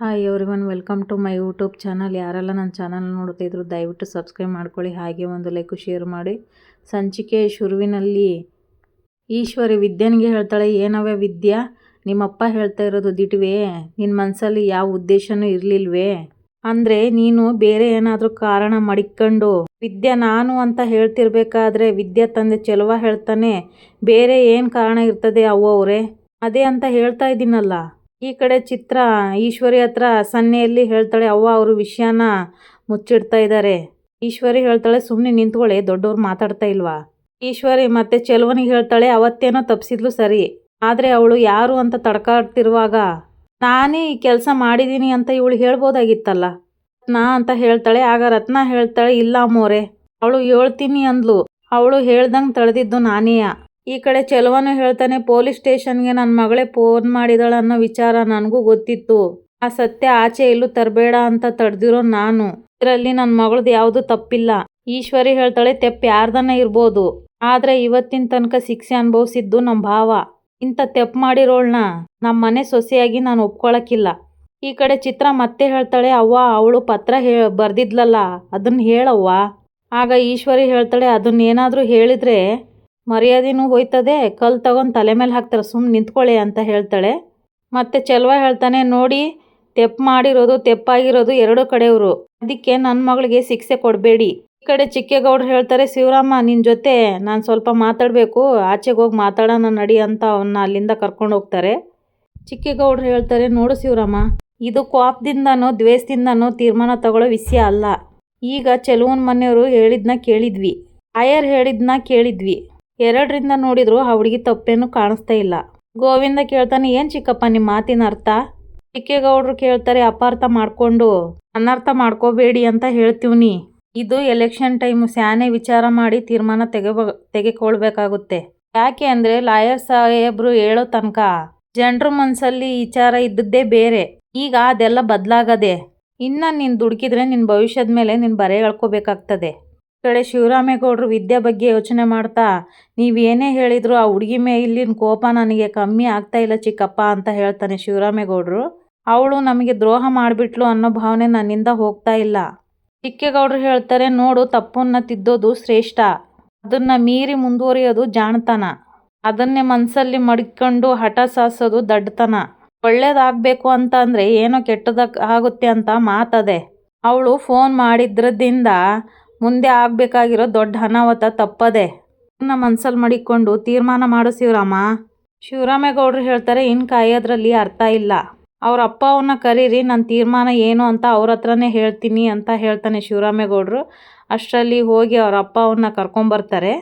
Hi everyone welcome to my YouTube channel ಯಾರೆಲ್ಲ ನನ್ನ channel ನೋಡ್ತಿದ್ರು ದಯವಿಟ್ಟು ಸಬ್ಸ್ಕ್ರೈಬ್ ಮಾಡ್ಕೊಳ್ಳಿ, ಹಾಗೆ ಒಂದು ಲೈಕು ಶೇರ್ ಮಾಡಿ. ಸಂಚಿಕೆ ಶುರುವಿನಲ್ಲಿ, ಈಶ್ವರಿ ವಿದ್ಯನಿಗೆ ಹೇಳ್ತಾಳೆ ಏನವೇ ವಿದ್ಯಾ? ನಿಮ್ಮಪ್ಪ ಹೇಳ್ತಾ ಇರೋದು ದಿಟ್ವೇ? ನಿನ್ನ ಮನಸ್ಸಲ್ಲಿ ಯಾವ ಉದ್ದೇಶನೂ ಇರಲಿಲ್ವೇ? ಅಂದರೆ ನೀನು ಬೇರೆ ಏನಾದರೂ ಕಾರಣ ಮಡಿಕೊಂಡು, ವಿದ್ಯಾ ನಾನು ಅಂತ ಹೇಳ್ತಿರ್ಬೇಕಾದ್ರೆ ವಿದ್ಯಾ ತಂದೆ ಚೆಲುವ ಹೇಳ್ತಾನೆ, ಬೇರೆ ಏನು ಕಾರಣ ಇರ್ತದೆ ಅವ್ವ ಅವರೇ? ಅದೇ ಅಂತ ಹೇಳ್ತಾ ಇದ್ದೀನಲ್ಲ? ಈ ಕಡೆ ಚಿತ್ರ ಈಶ್ವರಿ ಹತ್ರ ಸನ್ನೆಯಲ್ಲಿ ಹೇಳ್ತಾಳೆ, ಅವ್ವ ಅವರು ವಿಷಯನ ಮುಚ್ಚಿಡ್ತಾ ಇದ್ದಾರೆ ಈಶ್ವರಿ ಹೇಳ್ತಾಳೆ ಸುಮ್ಮನೆ ನಿಂತ್ಕೊಳ್ಳಿ ದೊಡ್ಡವ್ರು ಮಾತಾಡ್ತಾ ಇಲ್ವಾ? ಈಶ್ವರಿ ಮತ್ತೆ ಚೆಲುವನಿಗೆ ಹೇಳ್ತಾಳೆ, ಅವತ್ತೇನೋ ತಪ್ಪಿಸಿದ್ಲು ಸರಿ, ಆದರೆ ಅವಳು ಯಾರು ಅಂತ ತಡ್ಕಾಡ್ತಿರುವಾಗ, ನಾನೇ ಈ ಕೆಲಸ ಮಾಡಿದ್ದೀನಿ ಅಂತ ಇವಳು ಹೇಳ್ಬೋದಾಗಿತ್ತಲ್ಲ? ರತ್ನ ಅಂತ ಹೇಳ್ತಾಳೆ, ಆಗ ರತ್ನ ಹೇಳ್ತಾಳೆ, ಇಲ್ಲ ಮೋರೆ, ಅವಳು ಹೇಳ್ತೀನಿ ಅಂದ್ಲು. ಅವಳು ಹೇಳ್ದಂಗೆ ತಳೆದಿದ್ದು ನಾನೇಯ? ಈ ಕಡೆ ಚೆಲುವನು ಹೇಳ್ತಾನೆ, ಪೊಲೀಸ್ ಸ್ಟೇಷನ್ಗೆ ನನ್ನ ಮಗಳೇ ಫೋನ್ ಮಾಡಿದಳು ಅನ್ನೋ ವಿಚಾರ ನನಗೂ ಗೊತ್ತಿತ್ತು. ಆ ಸತ್ಯ ಆಚೆ ಎಲ್ಲೂ ತರಬೇಡ ಅಂತ ತಡೆದಿರೋ ನಾನು. ಇದರಲ್ಲಿ ನನ್ನ ಮಗಳದ್ದು ಯಾವುದು ತಪ್ಪಿಲ್ಲ. ಈಶ್ವರಿ ಹೇಳ್ತಾಳೆ, ತೆಪ್ಪ ಯಾರ್ದನ್ನ ಇರ್ಬೋದು. ಆದರೆ ಇವತ್ತಿನ ತನಕ ಶಿಕ್ಷೆ ಅನುಭವಿಸಿದ್ದು ನಮ್ಮ ಭಾವ. ಇಂಥ ತೆಪ್ಪ ಮಾಡಿರೋಳ್ನ ನಮ್ಮ ಮನೆ ಸೊಸೆಯಾಗಿ ನಾನು ಒಪ್ಕೊಳಕ್ಕಿಲ್ಲ ಈ ಕಡೆ ಚಿತ್ರ ಮತ್ತೆ ಹೇಳ್ತಾಳೆ, ಅವ್ವ, ಅವಳು ಪತ್ರ ಹೇ, ಬರ್ದಿದ್ಲಲ್ಲ ಅದನ್ನ ಹೇಳವ್ವ. ಆಗ ಈಶ್ವರಿ ಹೇಳ್ತಾಳೆ, ಅದನ್ನೇನಾದರೂ ಹೇಳಿದ್ರೆ ಮರ್ಯಾದೆನೂ ಹೋಯ್ತದೆ ಕಲ್ಲು ತಗೊಂಡು ತಲೆ ಮೇಲೆ ಹಾಕ್ತಾರೆ ಸುಮ್ಮನೆ ನಿಂತ್ಕೊಳ್ಳಿ ಅಂತ ಹೇಳ್ತಾಳೆ. ಮತ್ತೆ ಚೆಲುವ ಹೇಳ್ತಾನೆ, ನೋಡಿ ತೆಪ್ಪು ಮಾಡಿರೋದು ತೆಪ್ಪಾಗಿರೋದು ಎರಡು ಕಡೆಯವರು ಅದಕ್ಕೆ ನನ್ನ ಮಗಳಿಗೆ ಶಿಕ್ಷೆ ಕೊಡಬೇಡಿ. ಈ ಕಡೆ ಚಿಕ್ಕೇಗೌಡರು ಹೇಳ್ತಾರೆ, ಶಿವರಾಮ ನಿನ್ನ ಜೊತೆ ನಾನು ಸ್ವಲ್ಪ ಮಾತಾಡಬೇಕು, ಆಚೆಗೆ ಹೋಗಿ ಮಾತಾಡೋಣ ನಡಿ ಅಂತ ಅವನ್ನ ಅಲ್ಲಿಂದ ಕರ್ಕೊಂಡು ಹೋಗ್ತಾರೆ. ಚಿಕ್ಕೇಗೌಡರು ಹೇಳ್ತಾರೆ, ನೋಡು ಶಿವರಾಮ, ಇದು ಕೋಪದಿಂದನೋ ದ್ವೇಷದಿಂದನೋ ತೀರ್ಮಾನ ತಗೊಳ್ಳೋ ವಿಷಯ ಅಲ್ಲ. ಈಗ ಚೆಲುವನ್ ಮನೆಯವರು ಹೇಳಿದ್ನ ಕೇಳಿದ್ವಿ. ಆಯರ್ ಹೇಳಿದ್ನ ಕೇಳಿದ್ವಿ. ಎರಡರಿಂದ ನೋಡಿದ್ರು ಆ ಹುಡುಗಿ ತಪ್ಪೇನು ಕಾಣಿಸ್ತಾ ಇಲ್ಲ. ಗೋವಿಂದ ಕೇಳ್ತಾನೆ, ಏನು ಚಿಕ್ಕಪ್ಪ ನಿಮ್ಮ ಮಾತಿನ ಅರ್ಥ? ಚಿಕ್ಕೇಗೌಡರು ಕೇಳ್ತಾರೆ, ಅಪಾರ್ಥ ಮಾಡಿಕೊಂಡು, ಅನರ್ಥ ಮಾಡ್ಕೋಬೇಡಿ ಅಂತ ಹೇಳ್ತೀವ್ನಿ ಇದು ಎಲೆಕ್ಷನ್ ಟೈಮು, ಸ್ಯಾನೆ ವಿಚಾರ ಮಾಡಿ ತೀರ್ಮಾನ ತೆಗೆಬ, ತೆಗೆಕೊಳ್ಬೇಕಾಗುತ್ತೆ. ಯಾಕೆ ಅಂದರೆ ಲಾಯರ್ ಸಾಹೇಬ್ರು ಹೇಳೋ ತನಕ ಜನರ ಮನಸ್ಸಲ್ಲಿ ವಿಚಾರ ಇದ್ದದ್ದೇ ಬೇರೆ. ಈಗ ಅದೆಲ್ಲ ಬದಲಾಗದೆ, ಇನ್ನು ನೀನು ದುಡುಕಿದ್ರೆ ನಿನ್ನ ಭವಿಷ್ಯದ ಮೇಲೆ ನೀನು ಬರೆ ಎಳ್ಕೋಬೇಕಾಗ್ತದೆ. ಈ ಕಡೆ ಶಿವರಾಮೇಗೌಡರು ವಿದ್ಯೆ ಬಗ್ಗೆ ಯೋಚನೆ ಮಾಡ್ತಾ ನೀವೇನೇ ಹೇಳಿದ್ರು ಆ ಹುಡುಗಿ ಮೇಲಿನ ಕೋಪ ನನಗೆ ಕಮ್ಮಿ ಆಗ್ತಾ ಇಲ್ಲ ಚಿಕ್ಕಪ್ಪ ಅಂತ ಹೇಳ್ತಾನೆ ಶಿವರಾಮೇಗೌಡರು ಅವಳು ನಮಗೆ ದ್ರೋಹ ಮಾಡಿಬಿಟ್ಲು ಅನ್ನೋ ಭಾವನೆ ನನ್ನಿಂದ ಹೋಗ್ತಾ ಇಲ್ಲ. ಚಿಕ್ಕೇಗೌಡರು ಹೇಳ್ತಾರೆ, ನೋಡು, ತಪ್ಪನ್ನ ತಿದ್ದೋದು ಶ್ರೇಷ್ಠ. ಅದನ್ನ ಮೀರಿ ಮುಂದುವರಿಯೋದು ಜಾಣತನ. ಅದನ್ನೇ ಮನಸ್ಸಲ್ಲಿ ಮಡಿಕೊಂಡು ಹಠ ಸಾಸೋದು ದಡ್ಡತನ. ಒಳ್ಳೇದಾಗಬೇಕು ಅಂತ ಅಂದರೆ ಏನೋ ಕೆಟ್ಟದಾಗ ಆಗುತ್ತೆ ಅಂತ ಮಾತದೆ. ಅವಳು ಫೋನ್ ಮಾಡಿದ್ರದಿಂದ ಮುಂದೆ ಆಗಬೇಕಾಗಿರೋ ದೊಡ್ಡ ಅನಾಹುತ ತಪ್ಪದೆ ನನ್ನ ಮನ್ಸಲ್ಲಿ ಮಡಿಕೊಂಡು ತೀರ್ಮಾನ ಮಾಡು ಶಿವರಾಮ. ಶಿವರಾಮೇಗೌಡರು ಹೇಳ್ತಾರೆ ಇನ್ನು ಕಾಯೋದ್ರಲ್ಲಿ ಅರ್ಥ ಇಲ್ಲ. ಅವ್ರ ಅಪ್ಪ ಅವನ್ನ ಕರೀರಿ ನನ್ನ ತೀರ್ಮಾನ ಏನು ಅಂತ ಅವ್ರ ಹತ್ರನೇ ಹೇಳ್ತೀನಿ ಅಂತ ಹೇಳ್ತಾನೆ ಶಿವರಾಮೇಗೌಡರು. ಅಷ್ಟರಲ್ಲಿ ಹೋಗಿ ಅವ್ರ ಅಪ್ಪ ಅವನ್ನ ಕರ್ಕೊಂಬರ್ತಾರೆ.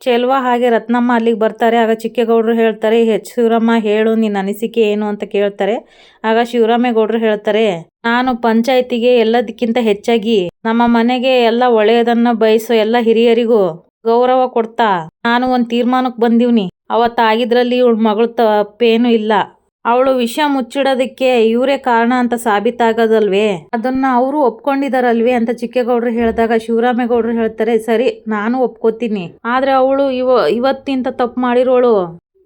ಚೆಲ್ವ ಹಾಗೆ ರತ್ನಮ್ಮ ಅಲ್ಲಿಗೆ ಬರ್ತಾರೆ. ಆಗ ಚಿಕ್ಕೇಗೌಡರು ಹೇಳ್ತಾರೆ ಹೆಚ್ ಶಿವರಮ್ಮ ಹೇಳು, ನಿನ್ನ ಅನಿಸಿಕೆ ಏನು ಅಂತ ಕೇಳ್ತಾರೆ. ಆಗ ಶಿವರಾಮೇಗೌಡರು ಹೇಳ್ತಾರೆ, ನಾನು ಪಂಚಾಯತಿಗೆ ಎಲ್ಲದಕ್ಕಿಂತ ಹೆಚ್ಚಾಗಿ ನಮ್ಮ ಮನೆಗೆ ಎಲ್ಲ ಒಳ್ಳೆಯದನ್ನ ಬಯಸೋ ಎಲ್ಲ ಹಿರಿಯರಿಗೂ ಗೌರವ ಕೊಡ್ತಾ, ನಾನು ಒಂದು ತೀರ್ಮಾನಕ್ಕೆ ಬಂದೀವ್ನಿ. ಅವತ್ತಾಗಿದ್ರಲ್ಲಿ ಇವಳ ಮಗಳು ತಪ್ಪೇನು ಇಲ್ಲ. ಅವಳು ವಿಷ ಮುಚ್ಚಿಡೋದಕ್ಕೆ ಇವರೇ ಕಾರಣ ಅಂತ ಸಾಬೀತಾಗದಲ್ವೇ? ಅದನ್ನ ಅವರು ಒಪ್ಕೊಂಡಿದಾರಲ್ವೇ ಅಂತ ಚಿಕ್ಕೇಗೌಡರು ಹೇಳಿದಾಗ ಶಿವರಾಮೇಗೌಡರು ಹೇಳ್ತಾರೆ, ಸರಿ, ನಾನು ಒಪ್ಕೋತೀನಿ. ಆದ್ರೆ ಅವಳು ಇವ, ಇವತ್ತಿಂತ ತಪ್ಪು ಮಾಡಿರೋಳು.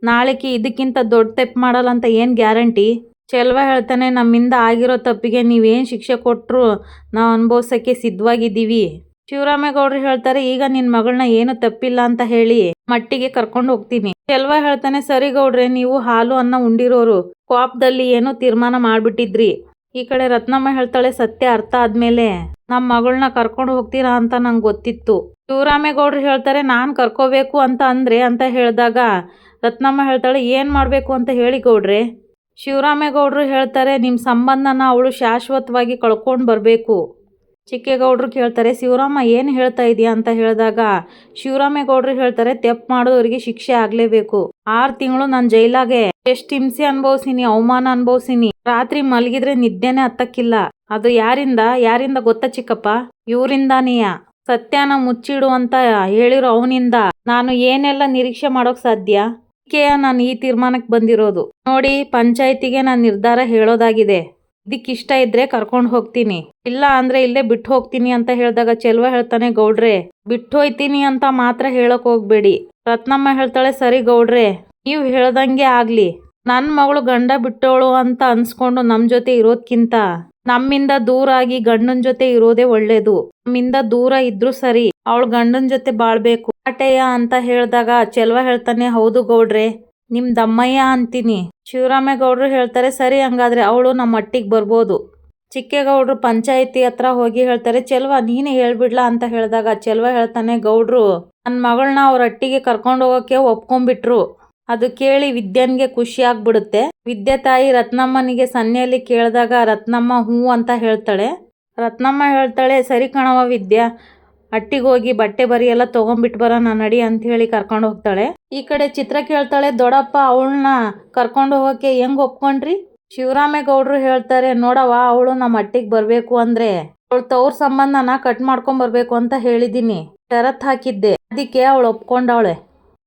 ನಾಳೆಗೆ ಇದಕ್ಕಿಂತ ದೊಡ್ಡ ತಪ್ಪು ಮಾಡಲ್ಲ ಅಂತ ಏನು ಗ್ಯಾರಂಟಿ? ಚೆಲ್ವ ಹೇಳ್ತಾನೆ, ನಮ್ಮಿಂದ ಆಗಿರೋ ತಪ್ಪಿಗೆ ನೀವೇನು ಶಿಕ್ಷೆ ಕೊಟ್ಟರು ನಾವು ಅನುಭವಿಸೋಕ್ಕೆ ಸಿದ್ಧವಾಗಿದ್ದೀವಿ. ಶಿವರಾಮೇಗೌಡರು ಹೇಳ್ತಾರೆ, ಈಗ ನಿನ್ ಮಗಳನ್ನ ಏನು ತಪ್ಪಿಲ್ಲ ಅಂತ ಹೇಳಿ ಮಟ್ಟಿಗೆ ಕರ್ಕೊಂಡು ಹೋಗ್ತೀನಿ. ಚೆಲ್ವ ಹೇಳ್ತಾನೆ, ಸರಿ ಗೌಡ್ರೆ, ನೀವು ಹಾಲು, ಅನ್ನ ಉಂಡಿರೋರು, ಕೋಪದಲ್ಲಿ ಏನೋ ತೀರ್ಮಾನ ಮಾಡ್ಬಿಟ್ಟಿದ್ರಿ? ಈ ಕಡೆ ರತ್ನಮ್ಮ ಹೇಳ್ತಾಳೆ, ಸತ್ಯ ಅರ್ಥ ಆದ್ಮೇಲೆ ನಮ್ಮ ಮಗಳನ್ನ ಕರ್ಕೊಂಡು ಹೋಗ್ತೀರಾ ಅಂತ ನಂಗೆ ಗೊತ್ತಿತ್ತು. ಶಿವರಾಮೇಗೌಡ್ರು ಹೇಳ್ತಾರೆ, ನಾನು ಕರ್ಕೋಬೇಕು ಅಂತ ಅಂದ್ರೆ, ಅಂತ ಹೇಳಿದಾಗ ರತ್ನಮ್ಮ ಹೇಳ್ತಾಳೆ, ಏನು ಮಾಡಬೇಕು ಅಂತ ಹೇಳಿ ಗೌಡ್ರೆ. ಶಿವರಾಮೇಗೌಡ್ರು ಹೇಳ್ತಾರೆ ನಿಮ್ಮ ಸಂಬಂಧನ ಅವಳು ಶಾಶ್ವತವಾಗಿ ಕಳ್ಕೊಂಡು ಬರಬೇಕು. ಚಿಕ್ಕೇಗೌಡರು ಕೇಳ್ತಾರೆ, ಶಿವರಾಮ, ಏನು ಹೇಳ್ತಾ ಇದೆಯಾ? ಅಂತ ಹೇಳಿದಾಗ, ಶಿವರಾಮೇಗೌಡರು ಹೇಳ್ತಾರೆ, ತೆಪ್ಪು ಮಾಡೋರಿಗೆ ಶಿಕ್ಷೆ ಆಗಲೇಬೇಕು. ಆರು ತಿಂಗಳು ನಾನು ಜೈಲಾಗೆ. ಎಷ್ಟು ಹಿಂಸೆ ಅನುಭವಿಸಿನಿ, ಅವಮಾನ ಅನುಭವಿಸಿನಿ. ರಾತ್ರಿ ಮಲಗಿದ್ರೆ ನಿದ್ದೆನೆ ಹತ್ತಕ್ಕಿಲ್ಲ. ಅದು ಯಾರಿಂದ? ಯಾರಿಂದ ಗೊತ್ತ ಚಿಕ್ಕಪ್ಪ? ಇವರಿಂದಾನೇಯ? ಸತ್ಯನ ಮುಚ್ಚಿಡು ಅಂತ ಹೇಳಿರೋ ಅವನಿಂದ ನಾನು ಏನೆಲ್ಲ ನಿರೀಕ್ಷೆ ಮಾಡೋಕ್ ಸಾಧ್ಯ? ನಾನು ಈ ತೀರ್ಮಾನಕ್ಕೆ ಬಂದಿರೋದು. ನೋಡಿ, ಪಂಚಾಯತಿಗೆ ನಾನು ನಿರ್ಧಾರ ಹೇಳೋದಾಗಿದೆ. ಇದಕ್ಕಿಷ್ಟ ಇದ್ರೆ ಕರ್ಕೊಂಡು ಹೋಗ್ತೀನಿ. ಇಲ್ಲ ಅಂದ್ರೆ ಇಲ್ಲೇ ಬಿಟ್ಟು ಹೋಗ್ತೀನಿ ಅಂತ ಹೇಳಿದಾಗ ಚೆಲ್ವ ಹೇಳ್ತಾನೆ ಗೌಡ್ರೆ. ಬಿಟ್ಟು ಹೋಯ್ತೀನಿ ಅಂತ ಮಾತ್ರ ಹೇಳಕ್ ಹೋಗ್ಬೇಡಿ. ರತ್ನಮ್ಮ ಹೇಳ್ತಾಳೆ, ಸರಿ ಗೌಡ್ರೆ, ನೀವು ಹೇಳ್ದಂಗೆ ಆಗ್ಲಿ. ನನ್ನ ಮಗಳು ಗಂಡ ಬಿಟ್ಟೋಳು ಅಂತ ಅನ್ಸ್ಕೊಂಡು ನಮ್ಮ ಜೊತೆ ಇರೋದ್ಕಿಂತ ನಮ್ಮಿಂದ ದೂರ ಆಗಿ ಗಂಡನ ಜೊತೆ ಇರೋದೇ ಒಳ್ಳೇದು. ನಮ್ಮಿಂದ ದೂರ ಇದ್ರು ಸರಿ, ಅವಳು ಗಂಡನ ಜೊತೆ ಬಾಳ್ಬೇಕು. ಆಟೆಯ ಅಂತ ಹೇಳಿದಾಗ ಚೆಲ್ವ ಹೇಳ್ತಾನೆ, ಹೌದು ಗೌಡ್ರೆ ನಿಮ್ ದಮ್ಮಯ್ಯ ಅಂತೀನಿ. ಶಿವರಾಮೇಗೌಡರು ಹೇಳ್ತಾರೆ, ಸರಿ, ಹಂಗಾದ್ರೆ ಅವಳು ನಮ್ಮ ಮಟ್ಟಿಗೆ ಬರ್ಬೋದು. ಚಿಕ್ಕೇಗೌಡರು ಪಂಚಾಯಿತಿ ಹತ್ರ ಹೋಗಿ ಹೇಳ್ತಾರೆ, ಚೆಲ್ವ, ನೀನೇ ಹೇಳ್ಬಿಡ್ಲಾ? ಅಂತ ಹೇಳಿದಾಗ ಚೆಲ್ವ ಹೇಳ್ತಾನೆ, ಗೌಡ್ರು ನನ್ನ ಮಗಳನ್ನ ಅವ್ರ ಅಟ್ಟಿಗೆ ಕರ್ಕೊಂಡು ಹೋಗೋಕೆ ಒಪ್ಕೊಂಡ್ಬಿಟ್ರು. ಅದು ಕೇಳಿ ವಿದ್ಯನ್ಗೆ ಖುಷಿ ಆಗ್ಬಿಡುತ್ತೆ. ವಿದ್ಯೆ ತಾಯಿ ರತ್ನಮ್ಮನಿಗೆ ಸನ್ನೆಯಲ್ಲಿ ಕೇಳಿದಾಗ, ರತ್ನಮ್ಮ ಹೂ ಅಂತ ಹೇಳ್ತಾಳೆ. ರತ್ನಮ್ಮ ಹೇಳ್ತಾಳೆ, ಸರಿ ಕಣವ ವಿದ್ಯಾ ಹೋಗಿ ಬಟ್ಟೆ ಬರಿ ಎಲ್ಲ ಬರ ನಾನು ನಡಿ ಅಂತ ಹೇಳಿ ಕರ್ಕೊಂಡು ಹೋಗ್ತಾಳೆ. ಈ ಕಡೆ ಚಿತ್ರ ಕೇಳ್ತಾಳೆ ದೊಡ್ಡಪ್ಪ ಅವಳನ್ನ ಕರ್ಕೊಂಡು ಹೋಗೋಕೆ ಹೆಂಗ್ ಒಪ್ಕೊಂಡ್ರಿ? ಶಿವರಾಮೇಗೌಡ್ರು ಹೇಳ್ತಾರೆ, ನೋಡವ್ವ, ಅವಳು ನಮ್ಮ ಅಟ್ಟಿಗೆ ಬರಬೇಕು ಅಂದ್ರೆ ಅವಳು ತವ್ರ ಸಂಬಂಧನ ಕಟ್ ಮಾಡ್ಕೊಂಡ್ ಬರ್ಬೇಕು ಅಂತ ಹೇಳಿದ್ದೀನಿ ಷರತ್ ಹಾಕಿದ್ದೆ, ಅದಕ್ಕೆ ಅವಳು ಒಪ್ಕೊಂಡವಳೆ.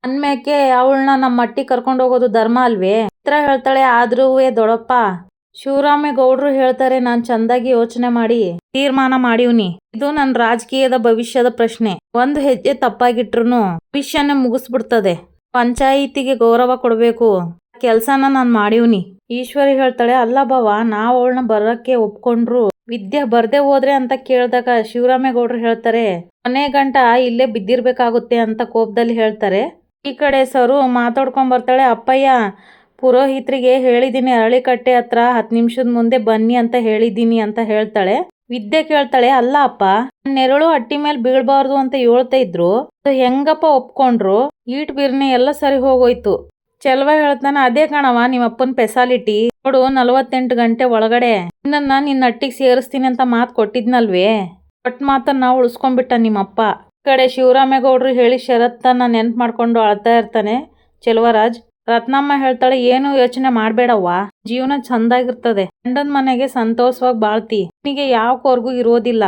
ಅನ್ಮೇಕೆ ಅವಳನ್ನ ನಮ್ಮ ಮಟ್ಟಿಗೆ ಕರ್ಕೊಂಡು ಹೋಗೋದು ಧರ್ಮ ಅಲ್ವೇ? ಚಿತ್ರ ಹೇಳ್ತಾಳೆ ಆದ್ರೂ ದೊಡ್ಡಪ್ಪ ಶಿವರಾಮೇಗೌಡ್ರು ಹೇಳ್ತಾರೆ, ನಾನ್ ಚಂದಾಗಿ ಯೋಚನೆ ಮಾಡಿ, ತೀರ್ಮಾನ ಮಾಡಿವ್ನಿ. ಇದು ನನ್ನ ರಾಜಕೀಯದ ಭವಿಷ್ಯದ ಪ್ರಶ್ನೆ. ಒಂದು ಹೆಜ್ಜೆ ತಪ್ಪಾಗಿಟ್ರು ಭವಿಷ್ಯನ ಮುಗಿಸ್ಬಿಡ್ತದೆ. ಪಂಚಾಯಿತಿಗೆ ಗೌರವ ಕೊಡಬೇಕು. ಕೆಲ್ಸನ ನಾನ್ ಮಾಡಿವ್ನಿ. ಈಶ್ವರಿ ಹೇಳ್ತಾಳೆ, ಅಲ್ಲ ಬಾವ, ನಾವ್ ಅವಳನ್ನ ಬರಕ್ಕೆ ಒಪ್ಕೊಂಡ್ರು. ವಿದ್ಯೆ ಬರ್ದೆ ಹೋದ್ರೆ ಅಂತ ಕೇಳಿದಾಗ ಶಿವರಾಮೇಗೌಡ್ರು ಹೇಳ್ತಾರೆ, ಕೊನೆ ಗಂಟ ಇಲ್ಲೇ ಬಿದ್ದಿರ್ಬೇಕಾಗುತ್ತೆ ಅಂತ ಕೋಪದಲ್ಲಿ ಹೇಳ್ತಾರೆ. ಈ ಕಡೆ ಸರು ಮಾತಾಡ್ಕೊಂಡ್ ಬರ್ತಾಳೆ, ಅಪ್ಪಯ್ಯ ಪುರೋಹಿತ್ರಿಗೆ ಹೇಳಿದ್ದೀನಿ ಅರಳಿಕಟ್ಟೆ ಹತ್ರ ಹತ್ತು ನಿಮಿಷದ ಮುಂದೆ ಬನ್ನಿ ಅಂತ ಹೇಳಿದ್ದೀನಿ ಅಂತ ಹೇಳ್ತಾಳೆ. ವಿದ್ಯೆ ಕೇಳ್ತಾಳೆ, ಅಲ್ಲ ಅಪ್ಪ ನೆರಳು ಹಟ್ಟಿ ಮೇಲೆ ಬೀಳ್ಬಾರ್ದು ಅಂತ ಹೇಳ್ತಾ ಇದ್ರು. ಹೆಂಗಪ್ಪ ಒಪ್ಕೊಂಡ್ರು? ಈಟ್ ಬಿರ್ನಿ ಎಲ್ಲ ಸರಿ ಹೋಗೋಯ್ತು. ಚೆಲ್ವ ಹೇಳ್ತಾನ, ಅದೇ ಕಣವ ನಿಮ್ಮ ಅಪ್ಪನ ಪೆಸಾಲಿಟಿ. ನೋಡು, ನಲವತ್ತೆಂಟು ಗಂಟೆ ಒಳಗಡೆ. ನಿನ್ನ ನಿನ್ನ ಅಟ್ಟಿಗೆ ಸೇರಿಸ್ತೀನಿ ಅಂತ ಮಾತು ಕೊಟ್ಟಿದ್ನಲ್ವೇ? ಕೊಟ್ ಮಾತನ್ನ ಉಳಿಸ್ಕೊಂಡ್ಬಿಟ್ಟ ನಿಮ್ಮಪ್ಪ ಕಡೆ ಶಿವರಾಮೇಗೌಡ್ರು ಹೇಳಿ ಶರತ್ತನ್ನ ನೆನ್ಪು ಮಾಡ್ಕೊಂಡು ಅಳ್ತಾ ಇರ್ತಾನೆ. ಚೆಲುವರಾಜ್ ರತ್ನಮ್ಮ ಹೇಳ್ತಾಳೆ, ಏನು ಯೋಚನೆ ಮಾಡಬೇಡವ್ವ. ಜೀವನ ಚಂದಾಗಿರ್ತದೆ. ಗಂಡನ ಮನೆಗೆ ಸಂತೋಷವಾಗಿ ಬಾಳ್ತಿ. ನಿನಗೆ ಯಾವ ಕೋರ್ಗೂ ಇರೋದಿಲ್ಲ.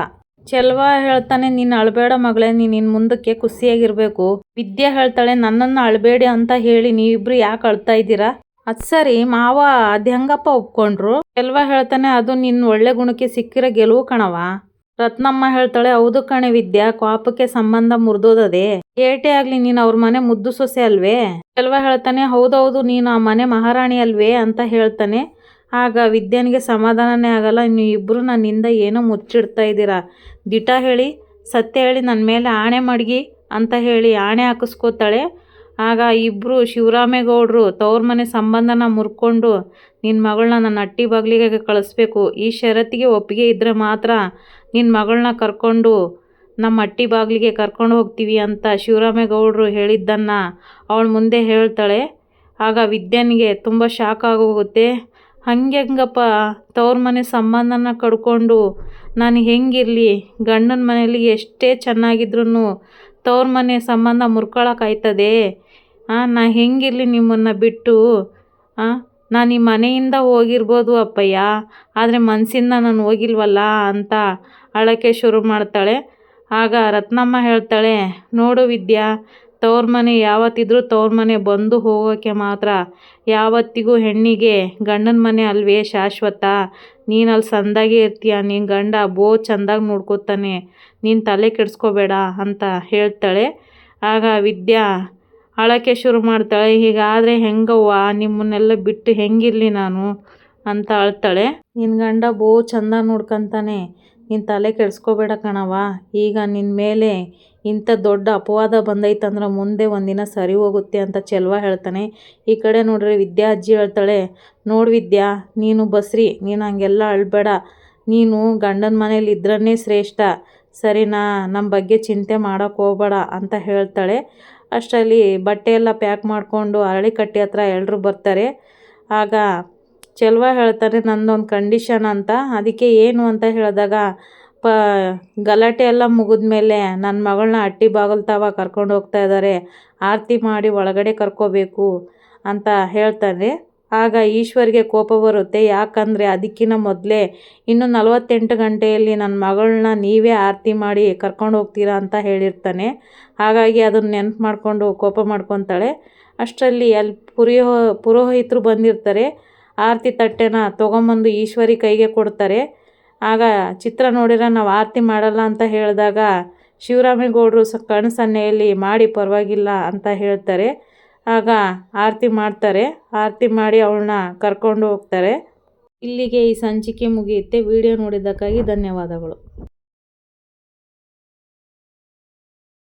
ಚೆಲ್ವ ಹೇಳ್ತಾನೆ, ನೀನು ಅಳ್ಬೇಡ ಮಗಳೇ, ನೀನ್ ಇನ್ ಮುಂದಕ್ಕೆ ಖುಷಿಯಾಗಿರ್ಬೇಕು. ವಿದ್ಯೆ ಹೇಳ್ತಾಳೆ, ನನ್ನನ್ನ ಅಳ್ಬೇಡಿ ಅಂತ ಹೇಳಿ ನೀವಿಬ್ರು ಯಾಕೆ ಅಳ್ತಾ ಇದ್ದೀರಾ? ಅದ್ ಸರಿ, ಮಾವ, ಅದ್ ಹೆಂಗಪ್ಪ ಒಪ್ಕೊಂಡ್ರು? ಚೆಲ್ವ ಹೇಳ್ತಾನೆ, ಅದು ನಿನ್ ಒಳ್ಳೆ ಗುಣಕ್ಕೆ ಸಿಕ್ಕಿರೋ ಗೆಲುವು ಕಣವ ರತ್ನಮ್ಮ ಹೇಳ್ತಾಳೆ, ಹೌದು ಕಣೆ ವಿದ್ಯಾ, ಕೋಪಕ್ಕೆ ಸಂಬಂಧ ಮುರಿದೋದದೆ. ಏಟೆ ಆಗ್ಲಿ, ನೀನ್ ಅವ್ರ ಮನೆ ಮುದ್ದು ಸೊಸೆ ಅಲ್ವೇ? ಚೆಲ್ವ ಹೇಳ್ತಾನೆ ಹೌದೌದು ನೀನು ಆ ಮನೆ ಮಹಾರಾಣಿ ಅಲ್ವೇ? ಅಂತ ಹೇಳ್ತಾನೆ. ಆಗ ವಿದ್ಯಾನಿಗೆ ಸಮಾಧಾನನೇ ಆಗಲ್ಲ, ನೀವು ಇಬ್ಬರು ನನ್ನಿಂದ ಏನೋ ಮುಚ್ಚಿಡ್ತಾ ಇದ್ದೀರಾ? ದಿಟ ಹೇಳಿ, ಸತ್ಯ ಹೇಳಿ ನನ್ನ ಮೇಲೆ ಆಣೆ ಮಡಗಿ ಅಂತ ಹೇಳಿ ಆಣೆ ಹಾಕಿಸ್ಕೋತಾಳೆ. ಆಗ ಇಬ್ಬರು ಶಿವರಾಮೇಗೌಡರು ತವ್ರ ಮನೆ ಸಂಬಂಧನ ಮುರ್ಕೊಂಡು ನಿನ್ನ ಮಗಳನ್ನ ನನ್ನ ಅಟ್ಟಿ ಬಾಗಿಲಿಗೆ ಕಳಿಸ್ಬೇಕು. ಈ ಷರತ್ತಿಗೆ ಒಪ್ಪಿಗೆ ಇದ್ದರೆ ಮಾತ್ರ ನಿನ್ನ ಮಗಳನ್ನ ಕರ್ಕೊಂಡು ನಮ್ಮ ಹಟ್ಟಿ ಬಾಗಿಲಿಗೆ ಕರ್ಕೊಂಡು ಹೋಗ್ತೀವಿ ಅಂತ ಶಿವರಾಮೇಗೌಡರು ಹೇಳಿದ್ದನ್ನು ಅವಳ ಮುಂದೆ ಹೇಳ್ತಾಳೆ. ಆಗ ವಿದ್ಯನಿಗೆ ತುಂಬ ಶಾಕ್ ಆಗೋಗುತ್ತೆ. ಹಂಗೆಂಗಪ್ಪ, ತವ್ರ ಮನೆ ಸಂಬಂಧನ ಕಡ್ಕೊಂಡು ನಾನು ಹೆಂಗಿರಲಿ? ಗಂಡನ ಮನೇಲಿ ಎಷ್ಟೇ ಚೆನ್ನಾಗಿದ್ರೂ ತವ್ರ ಮನೆ ಸಂಬಂಧ ಮುರ್ಕೊಳಕ್ಕಾಯ್ತದೆ ನಾ ಹೆಂಗಿರಲಿ ನಿಮ್ಮನ್ನು ಬಿಟ್ಟು? ನಾನು ಈ ಮನೆಯಿಂದ ಹೋಗಿರ್ಬೋದು ಅಪ್ಪಯ್ಯ, ಆದರೆ ಮನಸ್ಸಿಂದ ನಾನು ಹೋಗಿಲ್ವಲ್ಲ ಅಂತ ಅಳೋಕ್ಕೆ ಶುರು ಮಾಡ್ತಾಳೆ. ಆಗ ರತ್ನಮ್ಮ ಹೇಳ್ತಾಳೆ, ನೋಡು ವಿದ್ಯಾ, ತವ್ರ ಮನೆ ಯಾವತ್ತಿದ್ರೂ ತವ್ರ ಮನೆ ಬಂದು ಹೋಗೋಕ್ಕೆ ಮಾತ್ರ ಯಾವತ್ತಿಗೂ ಹೆಣ್ಣಿಗೆ ಗಂಡನ ಮನೆ ಅಲ್ವೇ ಶಾಶ್ವತ. ನೀನು ಅಲ್ಲಿ ಸಂದಾಗೆ ಇರ್ತೀಯ ನಿನ್ನ ಗಂಡ ಬೋ ಚಂದಾಗಿ ನೋಡ್ಕೋತಾನೆ, ನೀನು ತಲೆ ಕೆಡಿಸ್ಕೋಬೇಡ ಅಂತ ಹೇಳ್ತಾಳೆ. ಆಗ ವಿದ್ಯಾ ಅಳೋಕ್ಕೆ ಶುರು ಮಾಡ್ತಾಳೆ. ಹೀಗಾದರೆ ಹೆಂಗವ್ವ? ನಿಮ್ಮನ್ನೆಲ್ಲ ಬಿಟ್ಟು ಹೆಂಗಿರಲಿ ನಾನು? ಅಂತ ಅಳ್ತಾಳೆ. ನಿನ್ನ ಗಂಡ ಬೋ ಚಂದ ನೋಡ್ಕೊತಾನೆ. ನೀನು ತಲೆ ಕೆಡಿಸ್ಕೋಬೇಡ ಕಣವ್ವ. ಈಗ ನಿನ್ನ ಮೇಲೆ ಇಂಥ ದೊಡ್ಡ ಅಪವಾದ ಬಂದೈತಂದ್ರೆ ಮುಂದೆ ಒಂದಿನ ಸರಿ ಹೋಗುತ್ತೆ ಅಂತ ಚೆಲ್ವ ಹೇಳ್ತಾನೆ. ಈ ಕಡೆ ನೋಡ್ರಿ ವಿದ್ಯಾ ಅಜ್ಜಿ ಹೇಳ್ತಾಳೆ. ನೋಡು ವಿದ್ಯಾ, ನೀನು ಬಸ್ರಿ, ನೀನು ಹಂಗೆಲ್ಲ ಅಳ್ಬೇಡ. ನೀನು ಗಂಡನ ಮನೇಲಿ ಇದ್ರನ್ನೇ ಶ್ರೇಷ್ಠ. ಸರಿನಾ? ನಮ್ಮ ಬಗ್ಗೆ ಚಿಂತೆ ಮಾಡೋಕೆ ಹೋಗ್ಬೇಡ ಅಂತ ಹೇಳ್ತಾಳೆ. ಅಷ್ಟರಲ್ಲಿ ಬಟ್ಟೆಯೆಲ್ಲ ಪ್ಯಾಕ್ ಮಾಡಿಕೊಂಡು ಅರಳಿ ಕಟ್ಟಿ ಹತ್ರ ಎಲ್ಲರೂ ಬರ್ತಾರೆ. ಆಗ ಚೆಲುವ ಹೇಳ್ತಾರೆ, ನಂದೊಂದು ಕಂಡೀಷನ್ ಅಂತ. ಅದಕ್ಕೆ ಏನು ಅಂತ ಹೇಳಿದಾಗ, ಪ, ಗಲಾಟೆ ಎಲ್ಲ ಮುಗಿದ್ಮೇಲೆ ನನ್ನ ಮಗಳನ್ನ ಅಟ್ಟಿ ಬಾಗಿಲು ತಾವ ಕರ್ಕೊಂಡು ಹೋಗ್ತಾ ಇದ್ದಾರೆ ಆರತಿ ಮಾಡಿ ಒಳಗಡೆ ಕರ್ಕೋಬೇಕು ಅಂತ ಹೇಳ್ತಾರೆ. ಆಗ ಈಶ್ವರಿಗೆ ಕೋಪ ಬರುತ್ತೆ. ಯಾಕಂದರೆ ಅದಕ್ಕಿಂತ ಮೊದಲೇ ಇನ್ನು ನಲವತ್ತೆಂಟು ಗಂಟೆಯಲ್ಲಿ ನನ್ನ ಮಗಳನ್ನ ನೀವೇ ಆರತಿ ಮಾಡಿ ಕರ್ಕೊಂಡು ಹೋಗ್ತೀರಾ ಅಂತ ಹೇಳಿರ್ತಾನೆ. ಹಾಗಾಗಿ ಅದನ್ನು ನೆನ್ಪು ಮಾಡಿಕೊಂಡು ಕೋಪ ಮಾಡ್ಕೊತಾಳೆ. ಅಷ್ಟರಲ್ಲಿ ಅಲ್ಲಿ ಪುರಿಯೋ ಪುರೋಹಿತರು ಬಂದಿರ್ತಾರೆ. ಆರತಿ ತಟ್ಟೆನ ತೊಗೊಂಬಂದು ಈಶ್ವರಿ ಕೈಗೆ ಕೊಡ್ತಾರೆ. ಆಗ, ಚಿತ್ರ ನೋಡಿರ ನಾವು ಆರತಿ ಮಾಡಲ್ಲ ಅಂತ ಹೇಳಿದಾಗ ಶಿವರಾಮೇಗೌಡರು ಸ ಕಣ್ಣು ಸನ್ನೆಯಲ್ಲಿ ಮಾಡಿ ಪರವಾಗಿಲ್ಲ ಅಂತ ಹೇಳ್ತಾರೆ. ಆಗ ಆರತಿ ಮಾಡ್ತಾರೆ. ಆರತಿ ಮಾಡಿ ಅವಳನ್ನ ಕರ್ಕೊಂಡು ಹೋಗ್ತಾರೆ. ಇಲ್ಲಿಗೆ ಈ ಸಂಚಿಕೆ ಮುಗಿಯುತ್ತೆ. ವಿಡಿಯೋ ನೋಡಿದ್ದಕ್ಕಾಗಿ ಧನ್ಯವಾದಗಳು.